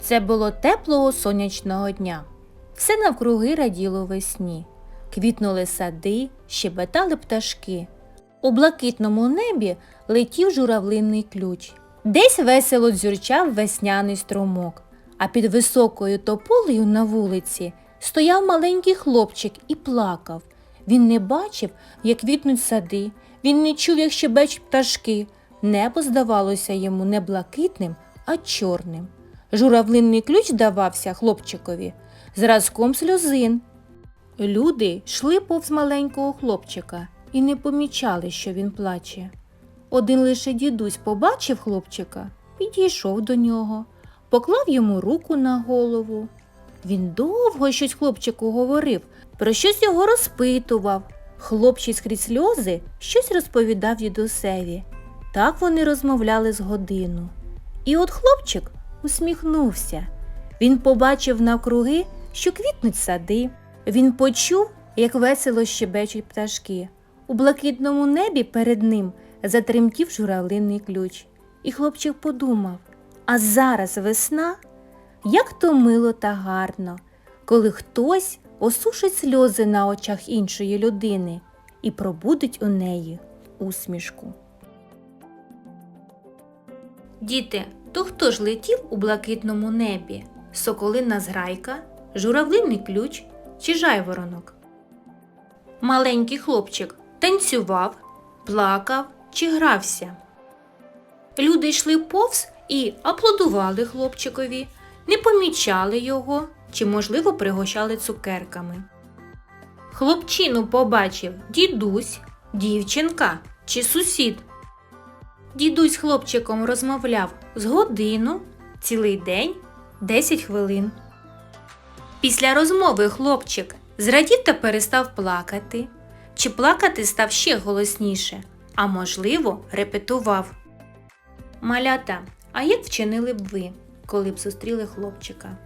Це було теплого сонячного дня. Все навкруги раділо весні. Квітнули сади, щебетали пташки. У блакитному небі летів журавлинний ключ. Десь весело дзюрчав весняний струмок, а під високою тополею на вулиці стояв маленький хлопчик і плакав. Він не бачив, як квітнуть сади, він не чув, як щебечуть пташки. Небо здавалося йому не блакитним, а чорним. Журавлинний ключ давався хлопчикові зразком сльозин. Люди йшли повз маленького хлопчика і не помічали, що він плаче. Один лише дідусь побачив хлопчика, підійшов до нього, поклав йому руку на голову. Він довго щось хлопчику говорив, про щось його розпитував. Хлопчик скрізь сльози щось розповідав дідусеві. Так вони розмовляли з годину. І от хлопчик усміхнувся. Він побачив навкруги, що квітнуть сади. Він почув, як весело щебечуть пташки. У блакитному небі перед ним затремтів журавлиний ключ. І хлопчик подумав: а зараз весна? Як то мило та гарно, коли хтось осушить сльози на очах іншої людини і пробудить у неї усмішку. Діти, то хто ж летів у блакитному небі? Соколина зграйка, журавлиний ключ чи жайворонок? Маленький хлопчик танцював, плакав чи грався. Люди йшли повз і аплодували хлопчикові, не помічали його чи, можливо, пригощали цукерками. Хлопчину побачив дідусь, дівчинка чи сусід. Дідусь з хлопчиком розмовляв з годину, цілий день, 10 хвилин. Після розмови хлопчик зрадів та перестав плакати, чи плакати став ще голосніше, а можливо, репетував. Малята, а як вчинили б ви, коли б зустріли хлопчика?